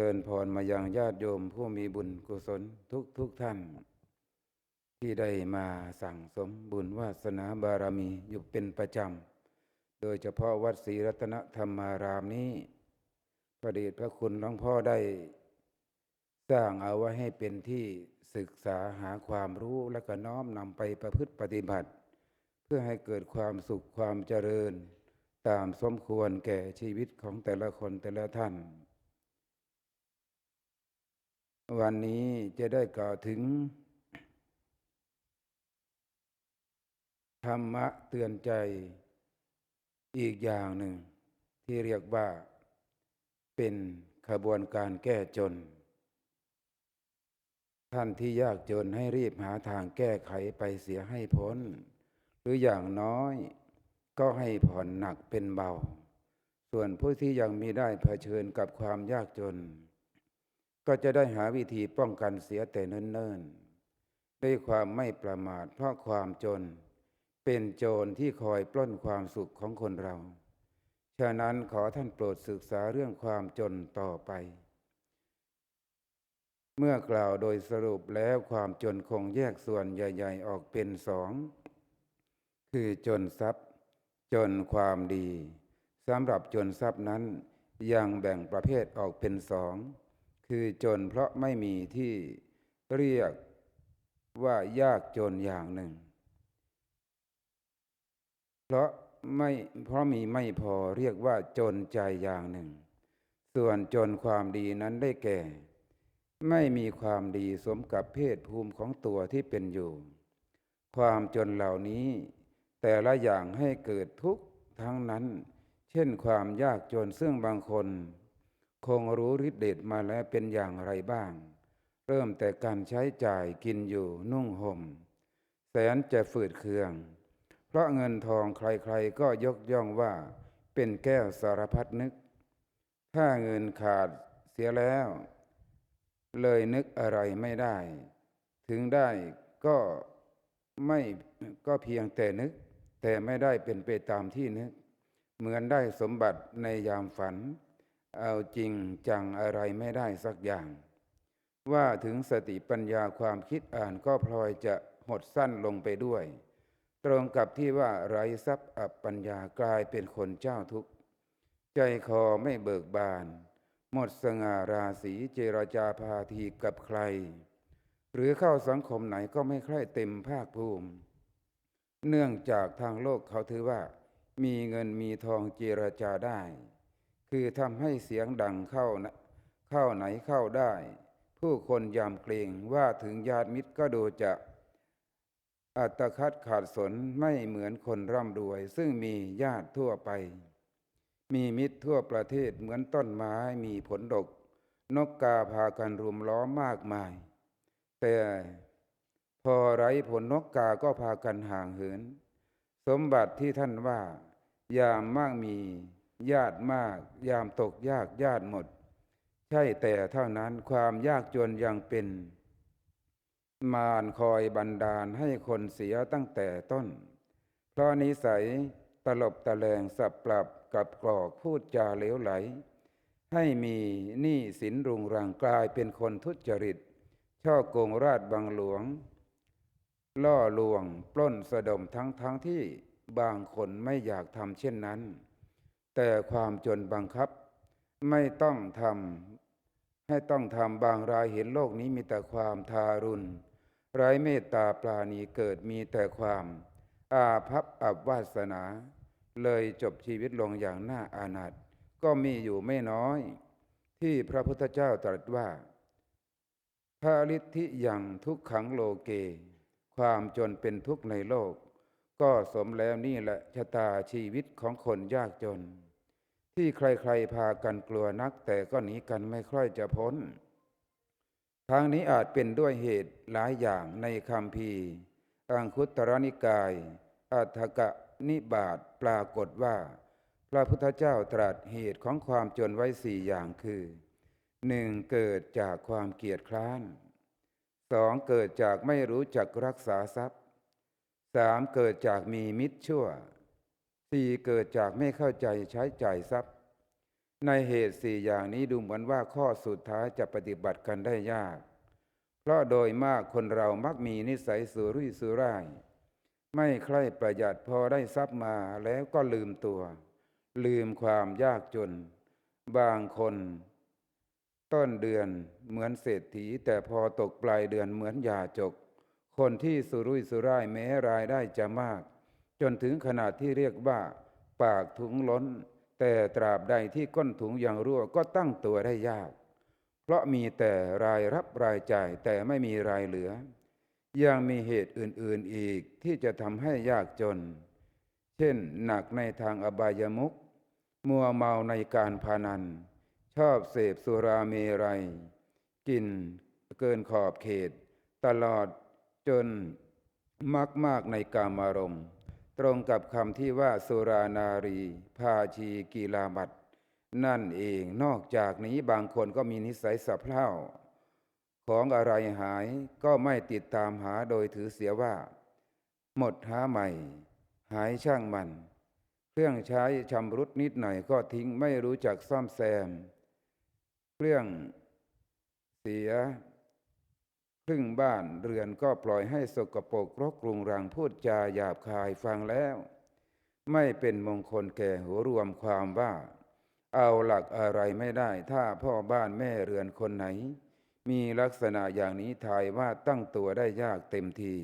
ริญพรมายังญาติโยมผู้มีบุญกุศลทุกทุกท่าน ที่ได้มาสั่งสมบุญวาสนาบารมีอยู่เป็นประจำ โดยเฉพาะวัดศรีรัตนธรรมารามนี้พระเดชพระคุณหลวงพ่อได้ สร้างเอาไว้ให้เป็นที่ศึกษาหาความรู้และก็น้อมนำไปประพฤติปฏิบัติ เพื่อให้เกิดความสุขความเจริญ ตามสมควรแก่ชีวิตของแต่ละคนแต่ละท่าน วันนี้จะได้กล่าวถึง ธรรมะเตือนใจอีกอย่างหนึ่ง ที่เรียกว่า เป็นขบวนการแก้จน ท่านที่ยากจนให้รีบหาทางแก้ไขไปเสียให้พ้น หรืออย่างน้อย ก็ให้ผ่อนหนักเป็นเบา ส่วนผู้ที่ยังมีได้เผชิญกับความยากจน ก็จะได้หาวิธีป้องกันเสียแต่เนิ่นๆด้วยความไม่ประมาทเพราะความจน เป็นโจรที่คอยปล้นความสุขของคนเรา ฉะนั้นขอท่านโปรดศึกษาเรื่องความจนต่อไป เมื่อกล่าวโดยสรุปแล้วความจนคงแยกส่วนใหญ่ ๆ ออกเป็นสอง คือจนทรัพย์ จนความดีสำหรับจนทรัพย์นั้นยังแบ่งประเภทออกเป็นสอง คือจนเพราะไม่มีที่เรียกว่ายากจนอย่างหนึ่ง เพราะไม่เพราะมีไม่พอเรียกว่าจนใจอย่างหนึ่ง ส่วนจนความดีนั้นได้แก่ ไม่มีความดีสมกับเพศภูมิของตัวที่เป็นอยู่ ความจนเหล่านี้ แต่ละอย่างให้เกิดทุกข์ทั้งนั้น เช่นความยากจนซึ่งบางคน คงรู้ฤทธิเดชมาแล้วเป็นอย่างไรบ้าง เริ่มแต่การใช้จ่ายกินอยู่นุ่งห่ม แสนจะฝืดเคือง เพราะเงินทองใครๆก็ยกย่องว่าเป็นแก้วสารพัดนึก ถ้าเงินขาดเสียแล้ว เลยนึกอะไรไม่ได้ ถึงได้ก็ไม่ก็เพียงแต่นึก แต่ไม่ได้เป็นไปตามที่นึก เหมือนได้สมบัติในยามฝัน เอาจริงจังอะไรไม่ได้สักอย่าง ว่าถึงสติปัญญาความคิดอ่านก็พลอยจะหดสั้นลงไปด้วย ตรงกับที่ว่าไร้ทรัพย์อับปัญญากลายเป็นคนเจ้าทุกข์ใจคอไม่เบิกบาน หมดสง่าราศีเจรจาพาทีกับใคร หรือเข้าสังคมไหนก็ไม่ใคร่เต็มภาคภูมิ เนื่องจากทางโลกเขาถือว่า มีเงินมีทองเจรจาได้ คือทำให้เสียงดังเข้านะเข้าไหนเข้าได้ ผู้คนยามเกรงว่าถึงญาติมิตรก็ดูจะ อัตคัดขาดสนไม่เหมือนคนร่ำรวย ซึ่งมีญาติทั่วไป มีมิตรทั่วประเทศเหมือนต้นไม้มีผลดก นกกาพากันรุมล้อมมากมาย แต่พอไร้ผลนกกาก็พากันห่างเหิน สมบัติที่ท่านว่า ยามมากมี ญาติมาก ยามตกยากญาติหมด ใช่แต่เท่านั้นความยากจนยังเป็น มารคอยบันดาลให้คนเสียตั้งแต่ต้น เพราะนิสัยตลบตะแลงสับปรับกับกรอกพูดจาเหลวไหล ให้มีหนี้สินรุงรังกลายเป็นคนทุจริต ช่อโกงราชบังหลวง ล่อลวงปล้นสะดมทั้งทั้งที่บางคนไม่อยากทำเช่นนั้น แต่ความจนบังคับ ไม่ต้องทำให้ต้องทำบางรายเห็นโลกนี้มีแต่ความทารุณไร้เมตตาปราณีเกิดมีแต่ความ อาภัพอับวาสนา เลยจบชีวิตลงอย่างน่าอาณาจก็มีอยู่ไม่น้อย ที่พระพุทธเจ้าตรัสว่าพระฤทธิอย่างทุกขังโลเก ความจนเป็นทุกข์ในโลก ก็สมแล้วนี่แหละชะตาชีวิตของคนยากจน ที่ใครๆพากันกลัวนัก แต่ก็หนีกันไม่ค่อยจะพ้น ทางนี้อาจเป็นด้วยเหตุหลายอย่างในคำพีอังคุตรนิกาย อัฏฐกะนิบาตปรากฏว่า พระพุทธเจ้าตรัสเหตุของความจนไว้สี่อย่างคือหนึ่งเกิดจากความเกียจคร้านสองเกิดจากไม่รู้จักรักษาทรัพย์สามเกิดจากมีมิตรชั่ว สี่เกิดจากไม่เข้าใจใช้จ่ายทรัพย์ ในเหตุสี่อย่างนี้ดูเหมือนว่าข้อสุดท้ายจะปฏิบัติกันได้ยาก เพราะโดยมากคนเรามักมีนิสัยสุรุ่ยสุร่าย ไม่ใคร่ประหยัดพอได้ทรัพย์มาแล้วก็ลืมตัว ลืมความยากจน บางคนต้นเดือนเหมือนเศรษฐี แต่พอตกปลายเดือนเหมือนยาจก คนที่สุรุ่ยสุร่ายแม้รายได้จะมาก จนถึงขนาดที่เรียกว่า ปากถุงล้น แต่ตราบใดที่ก้นถุงยังรั่วก็ตั้งตัวได้ยาก เพราะมีแต่รายรับรายจ่ายแต่ไม่มีรายเหลือ ยังมีเหตุอื่นๆอีกที่จะทำให้ยากจน เช่นหนักในทางอบายมุขมัวเมาในการพานัน ชอบเสพสุราเมรัย กินเกินขอบเขต ตลอดจนมักมากในกามารมณ์ ตรงกับคำที่ว่าสุรานารี พาชีกีลาบัตนั่นเองนอกจากนี้บางคนก็มีนิสัยสับเพร่าของอะไรหายก็ไม่ติดตามหาโดยถือเสียว่า หมดหาใหม่ หายช่างมัน เครื่องใช้ชำรุดนิดหน่อยก็ทิ้งไม่รู้จักซ่อมแซม เครื่องเสีย ครึ่งบ้านเรือนก็ปล่อยให้สกปรกรกรุงรังพูดจาหยาบคายฟังแล้ว ไม่เป็นมงคลแก่หัวรวมความว่า เอาหลักอะไรไม่ได้ถ้าพ่อบ้านแม่เรือนคนไหน มีลักษณะอย่างนี้ทายว่าตั้งตัวได้ยากเต็มที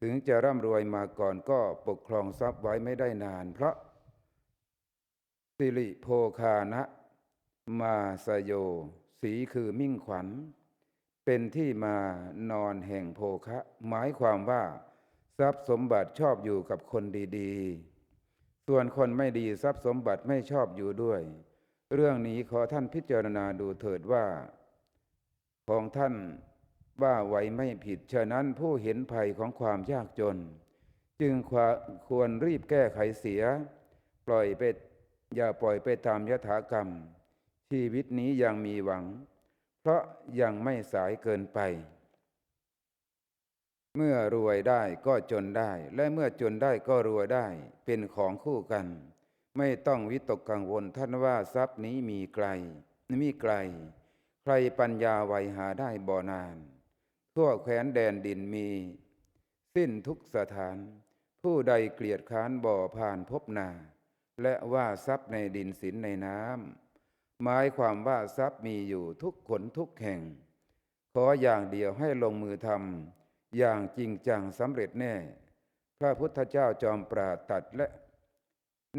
ถึงจะร่ำรวยมาก่อนก็ปกครองทรัพย์ไว้ไม่ได้นาน เพราะ สิริโภคานะ มาสโย สีคือมิ่งขวัญ เป็นที่มานอนแห่งโภคะ หมายความว่า ทรัพย์สมบัติชอบอยู่กับคนดีๆ ส่วนคนไม่ดีทรัพย์สมบัติไม่ชอบอยู่ด้วย เรื่องนี้ขอท่านพิจารณาดูเถิดว่า ของท่านว่าไว้ไม่ผิด ฉะนั้นผู้เห็นภัยของความยากจน จึงควรรีบแก้ไขเสีย ปล่อยไปอย่าปล่อยไปตามยถากรรม ชีวิตนี้ยังมีหวัง เพราะยังไม่สายเกินไป เมื่อรวยได้ก็จนได้ และเมื่อจนได้ก็รวยได้ เป็นของคู่กัน ไม่ต้องวิตกกังวลท่านว่าทรัพย์นี้มีไกลมีไกล ใครปัญญาไวหาได้บ่อนาน ทั่วแคว้นแดนดินมี สิ้นทุกสถาน ผู้ใดเกลียดค้านบ่อผ่านพบนา และว่าทรัพย์ในดินสินในน้ำ หมายความว่าทรัพย์มีอยู่ทุกขนทุกแห่ง ขออย่างเดียวให้ลงมือทำอย่างจริงจังสำเร็จแน่ พระพุทธเจ้าจอมปราดตัดและ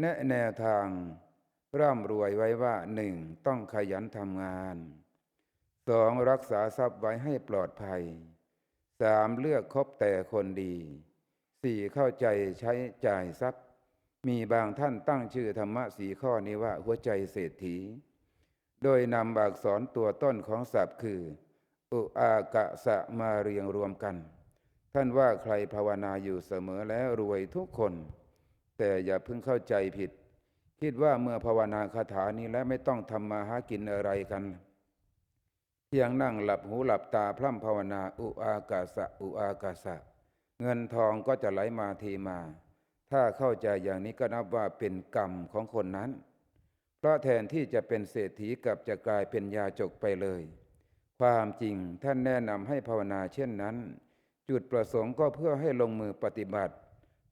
แนะแนวทาง ร่ำรวยไว้ว่าหนึ่งต้องขยันทำงานสองรักษาทรัพย์ไว้ให้ปลอดภัยสามเลือกคบแต่คนดีสี่เข้าใจใช้จ่ายทรัพย์ มีบางท่านตั้งชื่อธรรมะสีข้อนี้ว่าหัวใจเศรษฐี โดยนำอักษรตัวต้นของศัพท์คือ อุอากะสะมาเรียงรวมกัน ท่านว่าใครภาวนาอยู่เสมอแล้วรวยทุกคน แต่อย่าเพิ่งเข้าใจผิด คิดว่าเมื่อภาวนาคาถานี้แล้วไม่ต้องทำมาหากินอะไรกันเพียงนั่งหลับหูหลับตาพร่ำภาวนาอุอากาสะอุอากาสะ เงินทองก็จะไหลมาทีมา ถ้าเข้าใจอย่างนี้ก็นับว่าเป็นกรรมของคนนั้น เพราะแทนที่จะเป็นเศรษฐีกับจะกลายเป็นยาจกไปเลย ความจริงท่านแนะนำให้ภาวนาเช่นนั้น จุดประสงค์ก็เพื่อให้ลงมือปฏิบัติ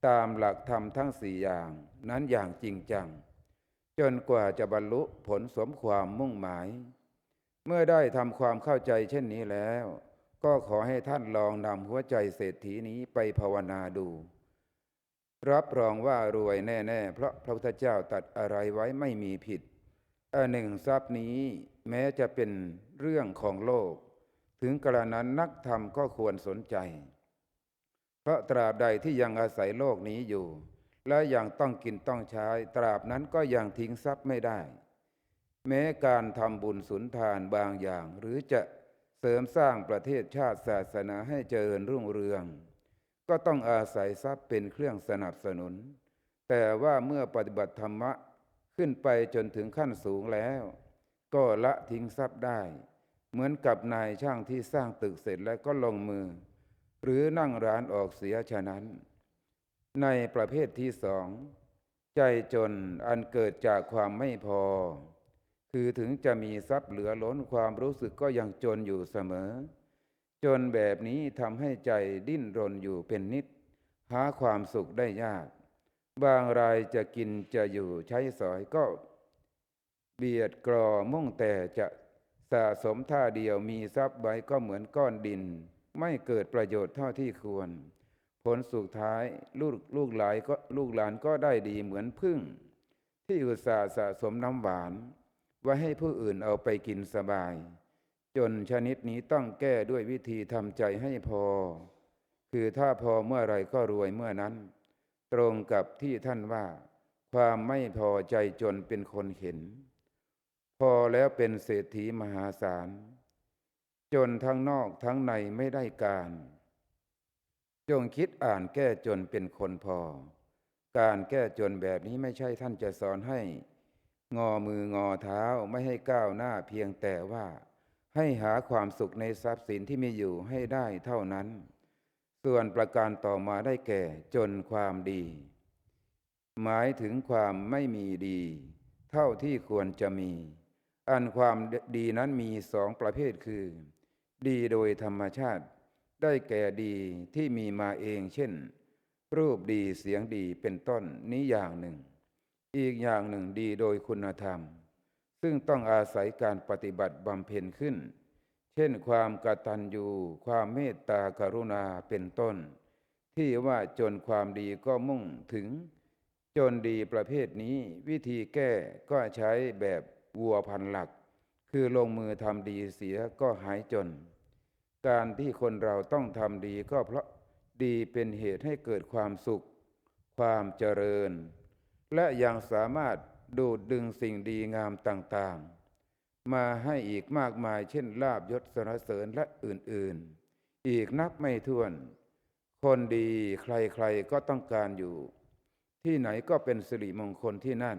ตามหลักธรรมทั้งสี่อย่าง นั้นอย่างจริงจัง จนกว่าจะบรรลุผลสมความมุ่งหมาย เมื่อได้ทำความเข้าใจเช่นนี้แล้ว ก็ขอให้ท่านลองนำหัวใจเศรษฐีนี้ไปภาวนาดู รับรองว่ารวยแน่ ๆ เพราะพระพุทธเจ้าตัดอะไรไว้ไม่มีผิดอันหนึ่งทรัพย์นี้แม้จะเป็นเรื่องของโลก ถึงกระนั้นนักธรรมก็ควรสนใจ เพราะตราบใดที่ยังอาศัยโลกนี้อยู่ และยังต้องกินต้องใช้ ตราบนั้นก็ยังทิ้งทรัพย์ไม่ได้ แม้การทำบุญสุนทานบางอย่าง หรือจะเสริมสร้างประเทศชาติศาสนาให้เจริญรุ่งเรือง ก็ต้องอาศัยทรัพย์เป็นเครื่องสนับสนุน แต่ว่าเมื่อปฏิบัติธรรมะขึ้นไปจนถึงขั้นสูงแล้ว ก็ละทิ้งทรัพย์ได้ เหมือนกับนายช่างที่สร้างตึกเสร็จแล้วก็ลงมือ หรือนั่งร้านออกเสียฉะนั้น ในประเภทที่สอง ใจจนอันเกิดจากความไม่พอ คือถึงจะมีทรัพย์เหลือล้นความรู้สึกก็ยังจนอยู่เสมอ จนแบบนี้ทำให้ใจดิ้นรนอยู่เป็นนิด หาความสุขได้ยาก บางรายจะกินจะอยู่ใช้สอยก็ เบียดกรอมุ่งแต่จะสะสมท่าเดียวมีทรัพย์ไว้ก็เหมือนก้อนดิน ไม่เกิดประโยชน์เท่าที่ควร ผลสุดท้ายลูกลูกหลานก็ลูกหลานก็ได้ดีเหมือนพึ่ง ที่อุตส่าห์สะสมน้ำหวาน ไว้ให้ผู้อื่นเอาไปกินสบาย จนชนิดนี้ต้องแก้ด้วยวิธีทำใจให้พอ คือถ้าพอเมื่อไรก็รวยเมื่อนั้น ตรงกับที่ท่านว่า ความไม่พอใจจนเป็นคนเห็น พอแล้วเป็นเศรษฐีมหาศาล จนทั้งนอกทั้งในไม่ได้การ จงคิดอ่านแก้จนเป็นคนพอ การแก้จนแบบนี้ไม่ใช่ท่านจะสอนให้ งอมืองอเท้าไม่ให้ก้าวหน้าเพียงแต่ว่า ให้หาความสุขในทรัพย์สินที่มีอยู่ให้ได้เท่านั้น ส่วนประการต่อมาได้แก่จนความดี หมายถึงความไม่มีดี เท่าที่ควรจะมี อันความดีนั้นมีสองประเภทคือ ดีโดยธรรมชาติ ได้แก่ดีที่มีมาเองเช่น รูปดีเสียงดีเป็นต้นนี้อย่างหนึ่ง อีกอย่างหนึ่งดีโดยคุณธรรม ซึ่งต้องอาศัยการปฏิบัติบำเพ็ญขึ้น เช่นความกตัญญูความเมตตากรุณาเป็นต้น ที่ว่าจนความดีก็มุ่งถึง จนดีประเภทนี้วิธีแก้ก็ใช้แบบวัวพันหลัก คือลงมือทำดีเสียก็หายจน การที่คนเราต้องทำดีก็เพราะดีเป็นเหตุให้เกิดความสุข ความเจริญ และยังสามารถ ดูดดึงสิ่งดีงามต่างๆ มาให้อีกมากมายเช่นลาบยศสรรเสริญและอื่นๆ อีกนับไม่ถ้วน คนดีใครๆก็ต้องการอยู่ ที่ไหนก็เป็นสิริมงคลที่นั่น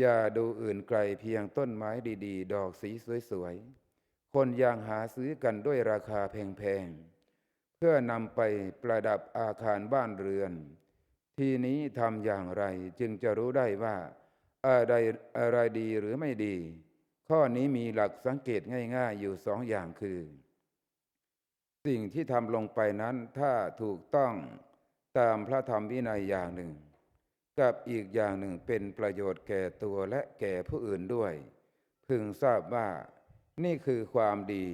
อย่าดูอื่นไกลเพียงต้นไม้ดีๆ ดอกสีสวยๆ คนยังหาซื้อกันด้วยราคาแพงๆ เพื่อนำไปประดับอาคารบ้านเรือน ทีนี้ทำอย่างไรจึงจะรู้ได้ว่า อะไรอะไรดีหรือไม่ดี ข้อนี้มีหลักสังเกตง่าย ๆ อยู่สองอย่างคือ สิ่งที่ทำลงไปนั้นถ้าถูกต้องตามพระธรรมวินัยอย่างหนึ่ง กับอีกอย่างหนึ่งเป็นประโยชน์แก่ตัวและแก่ผู้อื่นด้วย พึงทราบว่านี่คือความดี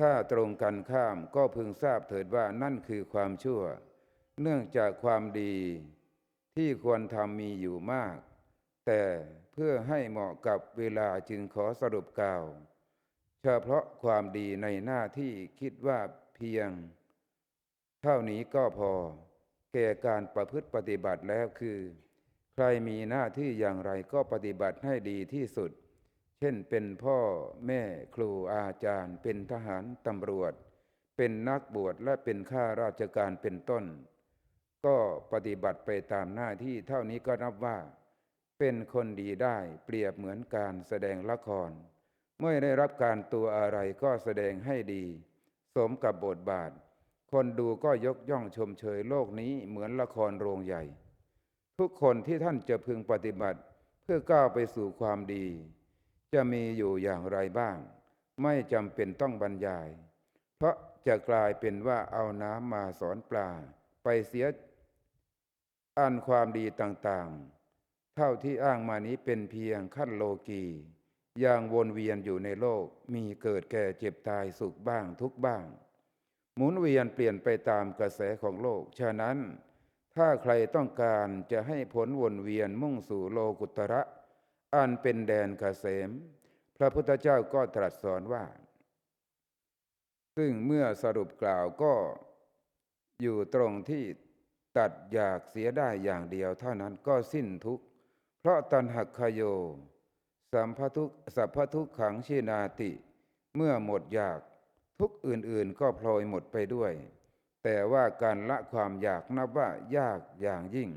ถ้าตรงกันข้ามก็พึงทราบเถิดว่านั่นคือความชั่ว เนื่องจากความดีที่ควรทำมีอยู่มาก แต่เพื่อให้เหมาะกับเวลาจึงขอสรุปกล่าว เฉพาะความดีในหน้าที่คิดว่าเพียง เท่านี้ก็พอ แก่การประพฤติปฏิบัติแล้วคือ ใครมีหน้าที่อย่างไรก็ปฏิบัติให้ดีที่สุด เช่นเป็นพ่อแม่ครูอาจารย์ เป็นทหารตำรวจ เป็นนักบวชและเป็นข้าราชการเป็นต้น ก็ปฏิบัติไปตามหน้าที่เท่านี้ก็นับว่า เป็นคนดีได้เปรียบเหมือนการแสดงละคร เมื่อได้รับการตัวอะไรก็แสดงให้ดี สมกับบทบาท คนดูก็ยกย่องชมเชยโลกนี้เหมือนละครโรงใหญ่ ทุกคนที่ท่านจะพึงปฏิบัติ เพื่อก้าวไปสู่ความดี จะมีอยู่อย่างไรบ้าง ไม่จำเป็นต้องบรรยาย เพราะจะกลายเป็นว่าเอาน้ำมาสอนปลา ไปเสียอันความดีต่างๆ เท่าที่อ้างมานี้เป็นเพียงขั้นโลกีอย่างวนเวียนอยู่ในโลกมีเกิดแก่เจ็บตายสุขบ้างทุกบ้าง หมุนเวียนเปลี่ยนไปตามกระแสของโลก ฉะนั้น ถ้าใครต้องการจะให้ผลวนเวียนมุ่งสู่โลกุตระ อันเป็นแดนเกษม พระพุทธเจ้าก็ตรัสสอนว่า ซึ่งเมื่อสรุปกล่าวก็อยู่ตรงที่ตัดอยากเสียได้อย่างเดียวเท่านั้นก็สิ้นทุกข์ ราะตันหักขโย สัมภทุกสัพพทุกขังชินาติ เมื่อหมดอยากทุกอื่นๆก็พลอยหมดไปด้วย แต่ว่าการละความอยากนับว่ายากอย่างยิ่ง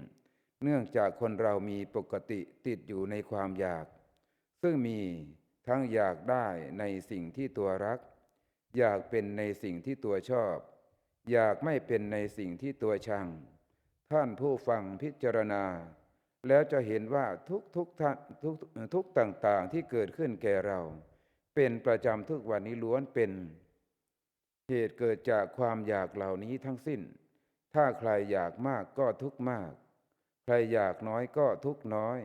เนื่องจากคนเรามีปกติติดอยู่ในความอยาก ซึ่งมีทั้งอยากได้ในสิ่งที่ตัวรัก อยากเป็นในสิ่งที่ตัวชอบ อยากไม่เป็นในสิ่งที่ตัวชัง ท่านผู้ฟังพิจารณา แล้วจะเห็นว่าทุกทุกท่านทุกทุกต่างๆ ที่เกิดขึ้นแก่เรา เป็นประจำทุกวันนี้ล้วนเป็นเหตุเกิดจากความอยากเหล่านี้ทั้งสิ้น ถ้าใครอยากมากก็ทุกมาก ใครอยากน้อยก็ทุกน้อย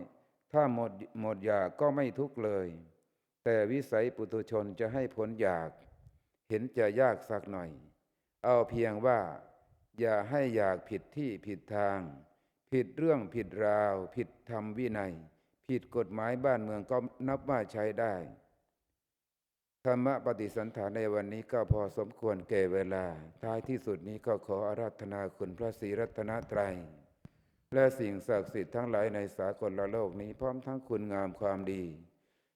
ถ้าหมดหมดอยากก็ไม่ทุกเลย แต่วิสัยปุตุชนจะให้ผลอยาก เห็นจะยากสักหน่อย เอาเพียงว่า อย่าให้อยากผิดที่ผิดทาง ผิดเรื่องผิดราว ผิดธรรมวินัย ผิดกฎหมายบ้านเมืองก็นับว่าใช้ได้ ธรรมปฏิสันฐานในวันนี้ก็พอสมควรแก่เวลา ท้ายที่สุดนี้ก็ขออาราธนาคุณพระศรีรัตนตรัย และสิ่งศักดิ์สิทธิ์ทั้งหลายในสากลโลกนี้พร้อมทั้งคุณงามความดี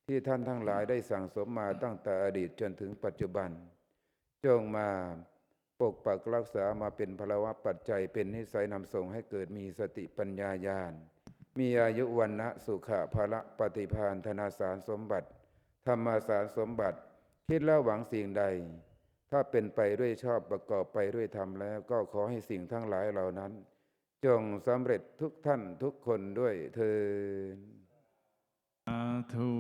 ที่ท่านทั้งหลายได้สั่งสมมาตั้งแต่อดีตจนถึงปัจจุบัน จงมา ปกปักรักษามาเป็นพลวะปัจจัยเป็นนิสัยนำส่งให้เกิดมีสติปัญญาญาณ มีอายุวันนะสุขะภละปฏิพานธนาสารสมบัติ ธรรมาสารสมบัติ คิดแล้วหวังสิ่งใด ถ้าเป็นไปด้วยชอบประกอบไปด้วยธรรมแล้ว ก็ขอให้สิ่งทั้งหลายเหล่านั้น จงสำเร็จทุกท่านทุกคนด้วยเธอญสาธุ